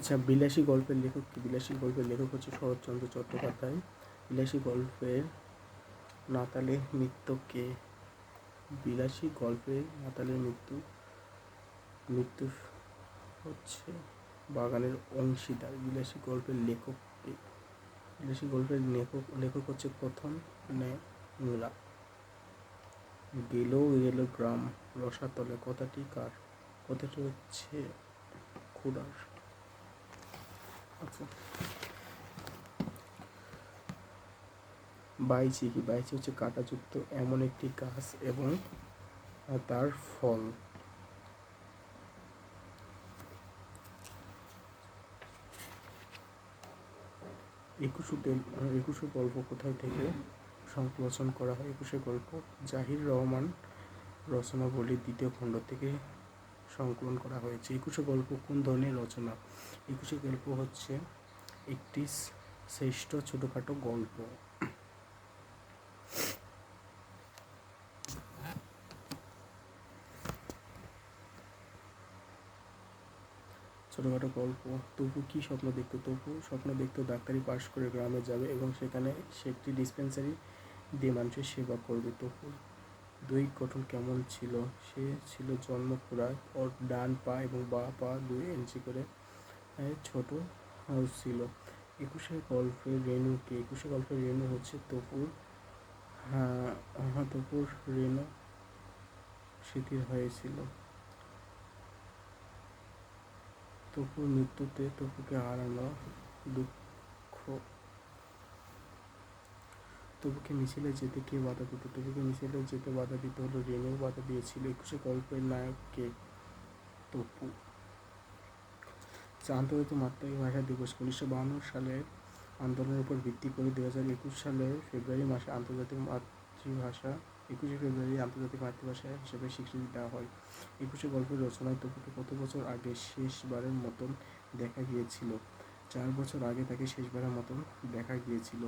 আচ্ছা বিলাসী গল্পের লেখক কি? বিলাসী গল্পের লেখক হচ্ছে শরৎচন্দ্র চট্টোপাধ্যায়। বিলাসী গল্পের নাতালের মৃত্যু কে? বিলাসী গল্পের নাতালের মৃত্যু মৃত্যু হচ্ছে বাগানের অংশীদার। বিলাসী গল্পের লেখক কে? বিলাসী গল্পের লেখক লেখক হচ্ছে প্রথম ন্যাংরা গেল গেল গ্রাম রসাতলে, কথাটি কার? কথাটি হচ্ছে খুড়ার। বাইচি কি? বাইচি হচ্ছে কাঁটাযুক্ত এমন একটি গাছ এবং তার ফল। একুশে একুশে গল্প কোথায় থেকে সংকলন করা হয়? একুশে গল্প জাহির রহমান রচনাবলীর দ্বিতীয় খণ্ড থেকে সংকলন করা হয়েছে। একুশে গল্প কোন ধরনের রচনা? একুশে গল্প হচ্ছে একটি শ্রেষ্ঠ ছোটোখাটো গল্প। ছোটোখাটো গল্প। তবু কি স্বপ্ন দেখতো? তবু স্বপ্ন দেখতো ডাক্তারি পাশ করে গ্রামে যাবে এবং সেখানে সে একটি ডিসপেন্সারি দিয়ে মানুষের সেবা করবে। তবু দৈহিক গঠন কেমন ছিল? সে ছিল জন্ম খোরাক ওর ডান পা এবং বা পা দুই ইঞ্চি করে ছোট ছিল। একুশে গল্পের রেণুকে একুশে গল্পের রেণু হচ্ছে তপুর হ্যাঁ হ্যাঁ তপুর রেণু শিথিল হয়েছিল। তপুর মৃত্যুতে তপুকে হারানো দুঃখ তপুকে মিছিলে যেতে কে বাধা দিত? তবুকে মিছিলে যেতে বাধা দিতে হলো রেণু বাধা দিয়েছিল। একুশে গল্পের নায়ককে তপু। আন্তর্জাতিক মাতৃভাষা দিবস। উনিশশো বাহান্ন সালের আন্দোলনের উপর ভিত্তি করে দু হাজার একুশ সালের ফেব্রুয়ারি মাসে আন্তর্জাতিক মাতৃভাষা, একুশে ফেব্রুয়ারি আন্তর্জাতিক মাতৃভাষা হিসেবে স্বীকৃতি দেওয়া হয়। একুশে গল্পের রচনায় তপুকে কত বছর আগে শেষবারের মতন দেখা গিয়েছিল? চার বছর আগে তাকে শেষবারের মতন দেখা গিয়েছিল।